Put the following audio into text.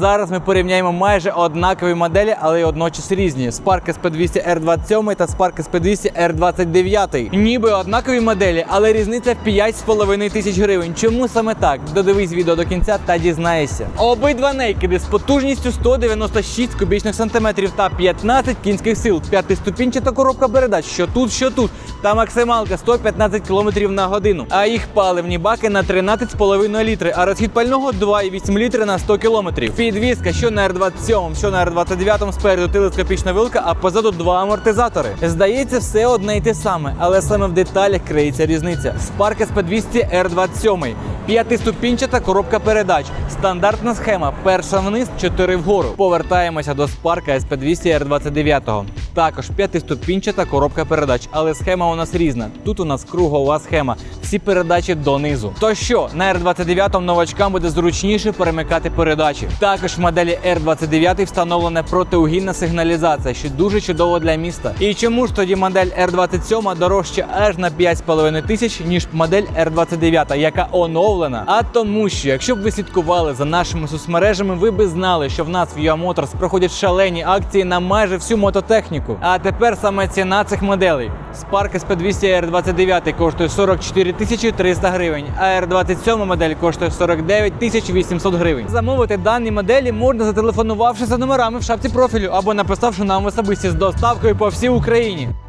Зараз ми порівняємо майже однакові моделі, але й одночас різні. Spark SP200 R27 та Spark SP200 R29. Ніби однакові моделі, але різниця в 5,5 тисяч гривень. Чому саме так? Додивись відео до кінця та дізнаєшся. Обидва нейкеди з потужністю 196 кубічних сантиметрів та 15 кінських сил. П'ятиступінчата коробка передач, що тут, що тут. Та максималка 115 км на годину. А їх паливні баки на 13,5 літри, а розхід пального 2,8 літри на 100 км. Підвізка, що на R27, що на R29 спереду телескопічна вилка, а позаду два амортизатори. Здається, все одне й те саме, але саме в деталях криється різниця. Spark SP200 R27. П'ятиступінчата коробка передач. Стандартна схема. Перша вниз, чотири вгору. Повертаємося до Spark SP200 R29. Також п'ятиступінчата коробка передач, але схема у нас різна. Тут у нас кругова схема. Всі передачі донизу. То що, на R29 новачкам буде зручніше перемикати передачі. Також в моделі R29 встановлена протиугільна сигналізація, що дуже чудово для міста. І чому ж тоді модель R27 дорожча аж на 5,5 тисяч, ніж модель R29, яка оновлена? А тому, що якщо б ви слідкували за нашими соцмережами, ви би знали, що в нас в UA Motors проходять шалені акції на майже всю мототехніку. А тепер саме ціна цих моделей. Spark SP200 R29 коштує 44 тисячі 300 гривень, а R27 модель коштує 49 тисяч 800 гривень. Замовити дані моделі можна зателефонувавши за номерами в шапці профілю або написавши нам особисті з доставкою по всій Україні.